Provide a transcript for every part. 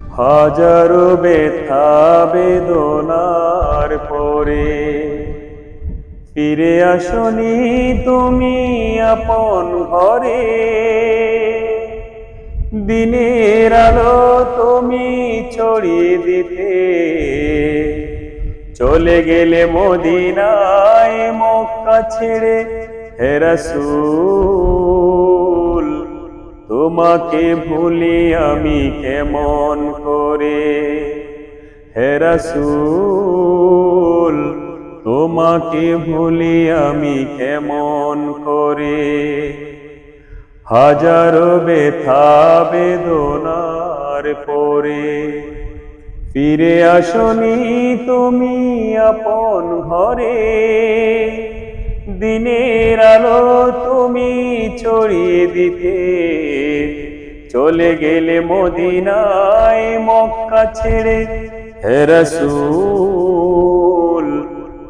হাজারো ব্যথা বেদনার পরে ফিরে আসনি তুমি আপন ঘরে। দিনের আলো তুমি ছড়িয়ে দিতে। চলে গেলে মদিনায় মক্কা ছেড়ে হেরাসুল তোমাকে ভুলি আমি কেমন করে? হেরাসুল তোমাকে ভুলি আমি কেমন করে? হাজারো ব্যথা বেদনার পরে ফিরে আসনি তুমি আপন ঘরে। দিনের আলো তুমি ছড়িয়ে দিতে। চলে গেলে মদিনায় মক্কা ছেড়ে হেরসুল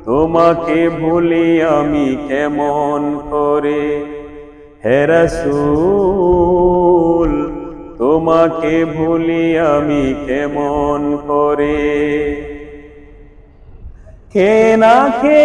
তোমাকে ভুলি আমি কেমন করে? হেরসুল তোমাকে ভুলি আমি কেমন করে? খে না খে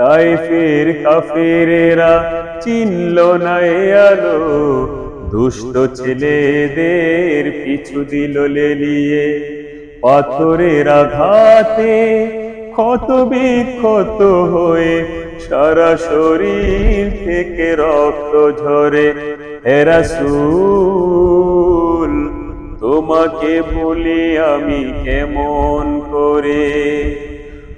তাই ফের কাফেরেরা চিনল না এ আলো। দুষ্ট ছেলেদের পিছু দিল লেলিয়ে। পাথরের আঘাতে ক্ষত বিক্ষত হয়ে সারা শরীর থেকে রক্ত ঝরে। হেরাসুল তোমাকে ভুলি আমি কেমন করে?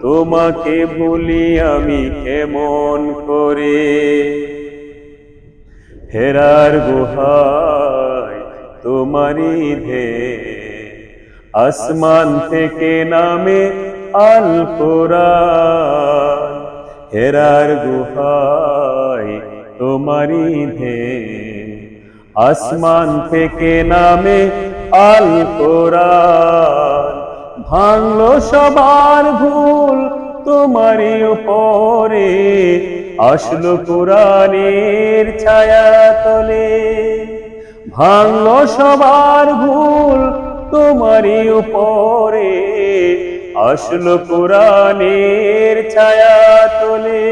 তোমাকে ভুলি আমি কেমন করে? হেরার গুহায় তোমারি ধে আসমান থেকে নামে আল হেরার গুহায় তোমারি ধে আসমান থেকে নামে আল ভাঙলো সবার ভুল তোমারই উপরে। আসলো কোরআনের ছায়া তলে। ভাঙলো সবার ভুল তোমারই উপরে। আসলো কোরআনের ছায়া তোলে।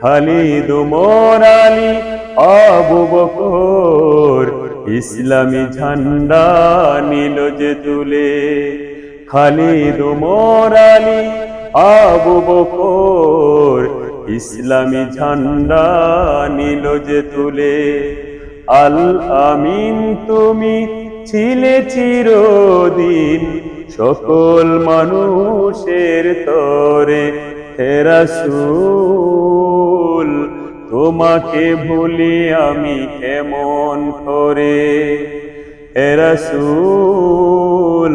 খালিদ উমর আলী, আবু বকর, ইসলামী ঝান্ডা নীল যে তুলে। খালিদ উমর আলী, আবু বকর, ইসলামী ঝান্ডা নীল যে তুলে। আল আমিন তুমি ছিলে চিরদিন সকল মানুষের তরে হেরাসুল তোমাকে ভুলি আমি কেমন করে? হেরাসুল